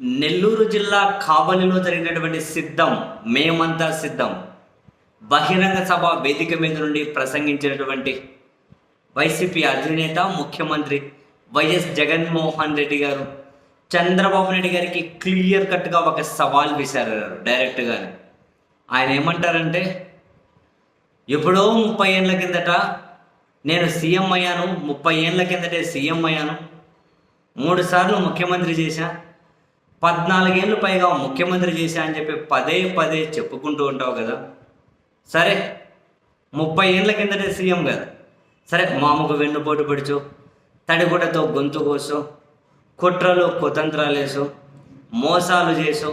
నెల్లూరు జిల్లా కాబలిలో జరిగినటువంటి సిద్ధం మేమంతా సిద్ధం. బహిరంగ సభ వేదిక మీద నుండి ప్రసంగించినటువంటి వైసీపీ అధినేత ముఖ్యమంత్రి వైఎస్ జగన్మోహన్ రెడ్డి గారు చంద్రబాబు నాయుడు గారికి క్లియర్ కట్గా ఒక సవాల్ విసిరారు డైరెక్ట్గానే. ఆయన ఏమంటారంటే ఎప్పుడో ముప్పై ఏళ్ళ కిందట నేను సీఎం అయ్యాను ముప్పై ఏళ్ళ కిందటే సీఎం అయ్యాను మూడు సార్లు ముఖ్యమంత్రి చేశా పద్నాలుగేళ్ళు పైగా ముఖ్యమంత్రి చేశా అని చెప్పి పదే పదే చెప్పుకుంటూ ఉంటావు కదా. సరే ముప్పై ఏళ్ళ కిందటే సీఎం కదా. సరే మామకు వెన్నుపోటు పడుచు తడిగుడతో గొంతు కోసు కుట్రలు కుతంత్రాలు వేసు మోసాలు చేసు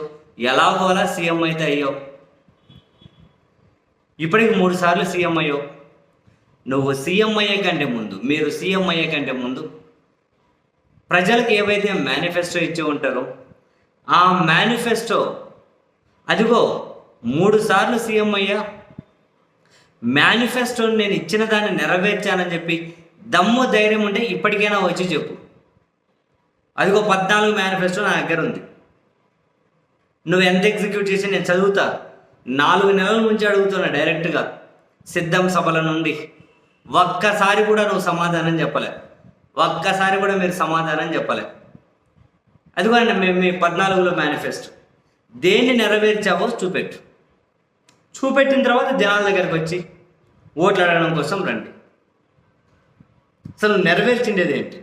ఎలాగోలా సీఎం అయితే అయ్యావు. ఇప్పటికి మూడు సార్లు సీఎం అయ్యావు. నువ్వు సీఎం అయ్యే కంటే ముందు మీరు సీఎం అయ్యే కంటే ముందు ప్రజలకు ఏవైతే మేనిఫెస్టో ఇచ్చి ఉంటారో ఆ మేనిఫెస్టో అదిగో మూడు సార్లు సీఎం అయ్యా. మేనిఫెస్టోని నేను ఇచ్చిన దాన్ని నెరవేర్చానని చెప్పి దమ్ము ధైర్యం ఉంటే ఇప్పటికైనా వచ్చి చెప్పు. అదిగో పద్నాలుగు మేనిఫెస్టో నా దగ్గర ఉంది. నువ్వు ఎంత ఎగ్జిక్యూట్ చేసి నేను చదువుతా. నాలుగు నెలల నుంచి అడుగుతున్నా డైరెక్ట్గా. సిద్ధం సభల నుండి. ఒక్కసారి కూడా నువ్వు సమాధానం చెప్పలే. ఒక్కసారి కూడా మీరు సమాధానం చెప్పలే. అదిగోండి మేము మీ పద్నాలుగులో మేనిఫెస్టో దేన్ని నెరవేర్చావో చూపెట్టు. చూపెట్టిన తర్వాత జనాల దగ్గరికి వచ్చి ఓట్లు అడగడం కోసం రండి. అసలు నెరవేర్చిండేది ఏంటి?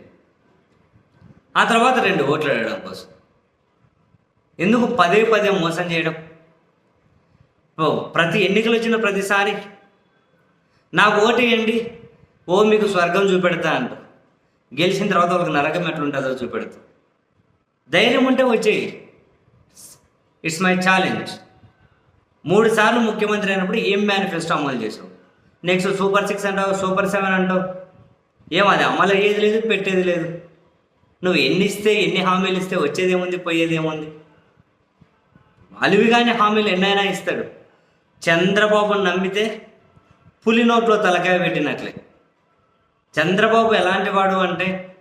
ఆ తర్వాత రెండు ఓట్లు అడగడం కోసం. ఎందుకు పదే పదే మోసం చేయడం? ఓ ప్రతి ఎన్నికలు వచ్చిన ప్రతిసారి నాకు ఓటు వేయండి ఓ మీకు స్వర్గం చూపెడతా అంట. గెలిచిన తర్వాత వాళ్ళకి నరకం ఎట్లుంటుందో చూపెడతా. ధైర్యం ఉంటే వచ్చేయి ఇట్స్ మై ఛాలెంజ్ మూడు సార్లు ముఖ్యమంత్రి అయినప్పుడు ఏం మేనిఫెస్టో అమలు చేసావు? నెక్స్ట్ సూపర్ సిక్స్ అంటావు సూపర్ సెవెన్ అంటావు. ఏమది అది అమలు అయ్యేది లేదు పెట్టేది లేదు. నువ్వు ఎన్ని ఇస్తే ఎన్ని హామీలు ఇస్తే వచ్చేది ఏముంది పోయేది ఏముంది అలివిగానే హామీలు ఎన్నైనా ఇస్తాడు. చంద్రబాబును నమ్మితే పులి నోట్లో తలకాయ పెట్టినట్లే. చంద్రబాబు ఎలాంటి వాడు అంటే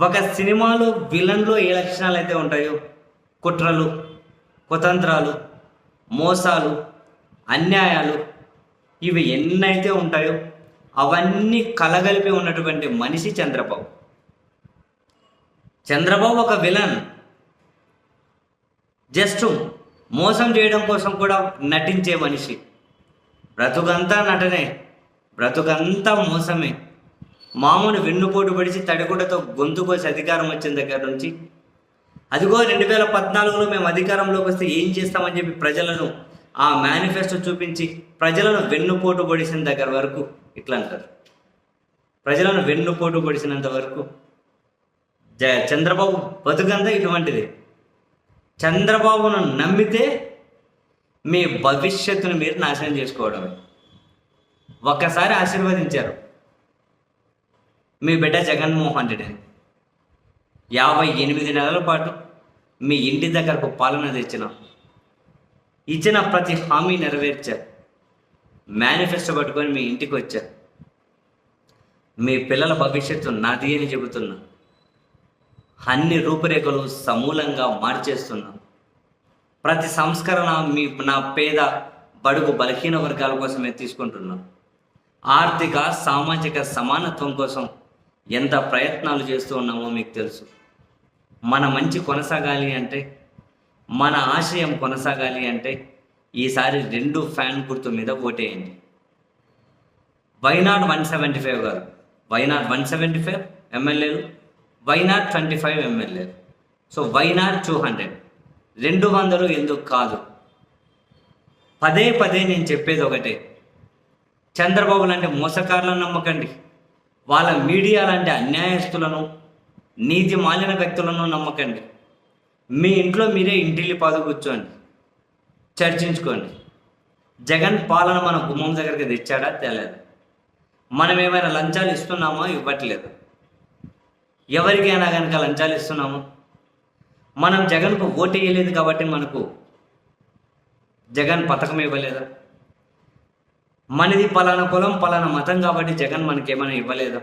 ఒక సినిమాలో విలన్లో ఏ లక్షణాలు అయితే ఉంటాయో? కుట్రలు కుతంత్రాలు మోసాలు అన్యాయాలు ఇవి ఎన్నైతే ఉంటాయో అవన్నీ కలగలిపి ఉన్నటువంటి మనిషి చంద్రబాబు. చంద్రబాబు ఒక విలన్. జస్ట్ మోసం చేయడం కోసం కూడా నటించే మనిషి. బ్రతుకంతా నటనే. బ్రతుకంతా మోసమే. మామూలు వెన్నుపోటు పడిచి తడిగుడ్డతో గొంతు కోసి అధికారం వచ్చిన దగ్గర నుంచి అదిగో రెండు వేల పద్నాలుగులో మేము అధికారంలోకి వస్తే ఏం చేస్తామని చెప్పి ప్రజలను ఆ మేనిఫెస్టో చూపించి ప్రజలను వెన్నుపోటు పొడిసిన దగ్గర వరకు ఇట్లా అంటారు. ప్రజలను వెన్నుపోటు పొడిసినంత వరకు జ చంద్రబాబు బతుకంతా ఇటువంటిది. చంద్రబాబును నమ్మితే మీ భవిష్యత్తును మీరు నాశనం చేసుకోవడమే. ఒక్కసారి ఆశీర్వదించారు. మీ బిడ్డ జగన్మోహన్ రెడ్డిని యాభై ఎనిమిది నెలల పాటు మీ ఇంటి దగ్గరకు పాలన తెచ్చిన ఇచ్చిన ప్రతి హామీ నెరవేర్చారు మేనిఫెస్టో పట్టుకొని మీ ఇంటికి వచ్చారు మీ పిల్లల భవిష్యత్తు నాది అని చెబుతున్నా అన్ని రూపురేఖలు సమూలంగా మార్చేస్తున్నా ప్రతి సంస్కరణ మీ నా పేద బడుగు బలహీన వర్గాల కోసమే తీసుకుంటున్నాం ఆర్థిక సామాజిక సమానత్వం కోసం ఎంత ప్రయత్నాలు చేస్తూ ఉన్నామో మీకు తెలుసు. మన మంచి కొనసాగాలి అంటే మన ఆశయం కొనసాగాలి అంటే ఈసారి రెండు ఫ్యాన్ గుర్తు మీద ఓటేయండి. Why not one seventy five గారు. Why not one seventy five ఎమ్మెల్యేలు వైనాట్ ట్వంటీ ఫైవ్ ఎమ్మెల్యేలు. So why not two hundred. రెండు వందలు ఎందుకు కాదు? పదే పదే నేను చెప్పేది ఒకటే. చంద్రబాబు లాంటి మోసకారులను నమ్మకండి. వాళ్ళ మీడియా లాంటి అన్యాయస్తులను నీతి మాలిన వ్యక్తులను నమ్మకండి. మీ ఇంట్లో మీరే ఇంటిల్లి పాదు కూర్చోండి. చర్చించుకోండి. జగన్ పాలన మన గుమ్మం దగ్గరికి తెచ్చాడా తెలియదు మనం ఏమైనా లంచాలు ఇస్తున్నామో ఇవ్వట్లేదు. ఎవరికైనా కనుక లంచాలు ఇస్తున్నాము? మనం జగన్కు ఓటు వేయలేదు కాబట్టి మనకు జగన్ పథకం ఇవ్వలేదా? మనది పలానా కులం పలానా మతం కాబట్టి జగన్ మనకి ఏమైనా ఇవ్వలేదా?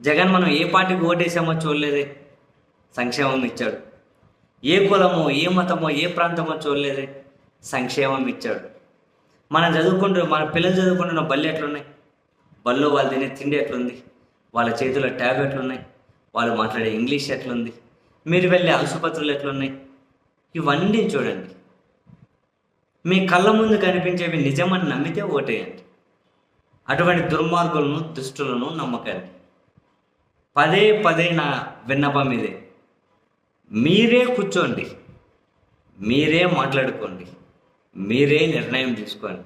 జగన్ మనం ఏ పార్టీకి ఓటేసామో చూడలేదే. సంక్షేమం ఇచ్చాడు. ఏ కులమో ఏ మతమో ఏ ప్రాంతమో చూడలేదే. సంక్షేమం ఇచ్చాడు. మనం చదువుకుంటున్న మన పిల్లలు చదువుకుంటున్న బళ్ళు ఎట్లున్నాయి? బళ్ళు వాళ్ళు తినే తిండి ఎట్లుంది? వాళ్ళ చేతిలో ట్యాబ్ ఎట్లున్నాయి? వాళ్ళు మాట్లాడే ఇంగ్లీష్ ఎట్లుంది? మీరు వెళ్ళే ఆసుపత్రులు ఎట్లున్నాయి? ఇవన్నీ చూడండి. మీ కళ్ళ ముందు కనిపించేవి నిజమని నమ్మితే ఓటేయండి. అటువంటి దుర్మార్గులను దుష్టులను నమ్మకండి. పదే పదే నా విన్నపం ఇదే. మీరే కూర్చోండి. మీరే మాట్లాడుకోండి. మీరే నిర్ణయం తీసుకోండి.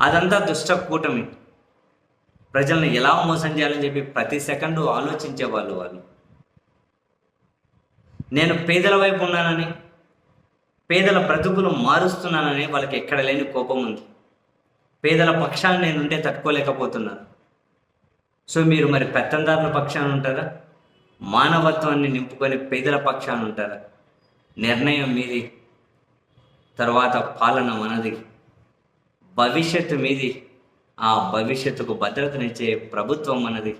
అదంతా దుష్ట కూటమి. ప్రజలను ఎలా మోసం చేయాలని చెప్పి ప్రతి సెకండు ఆలోచించే వాళ్ళు వాళ్ళు. నేను పేదల వైపు ఉన్నానని పేదల బ్రతుకులు మారుస్తున్నానని వాళ్ళకి ఎక్కడ లేని కోపం ఉంది. పేదల పక్షాన్ని నేనుంటే తట్టుకోలేకపోతున్నాను సో మీరు మరి పెత్తందారుల పక్షాన ఉంటారా? మానవత్వాన్ని నింపుకొని పేదల పక్షాన ఉంటారా? నిర్ణయం మీది తర్వాత పాలన మనది. భవిష్యత్తు మీది ఆ భవిష్యత్తుకు భద్రతనిచ్చే ప్రభుత్వం మనది.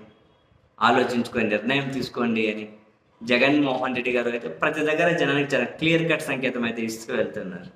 ఆలోచించుకొని నిర్ణయం తీసుకోండి అని జగన్మోహన్ రెడ్డి గారు అయితే ప్రతి దగ్గర జనానికి చాలా క్లియర్ కట్ సంకేతం అయితే ఇస్తూ వెళ్తున్నారు.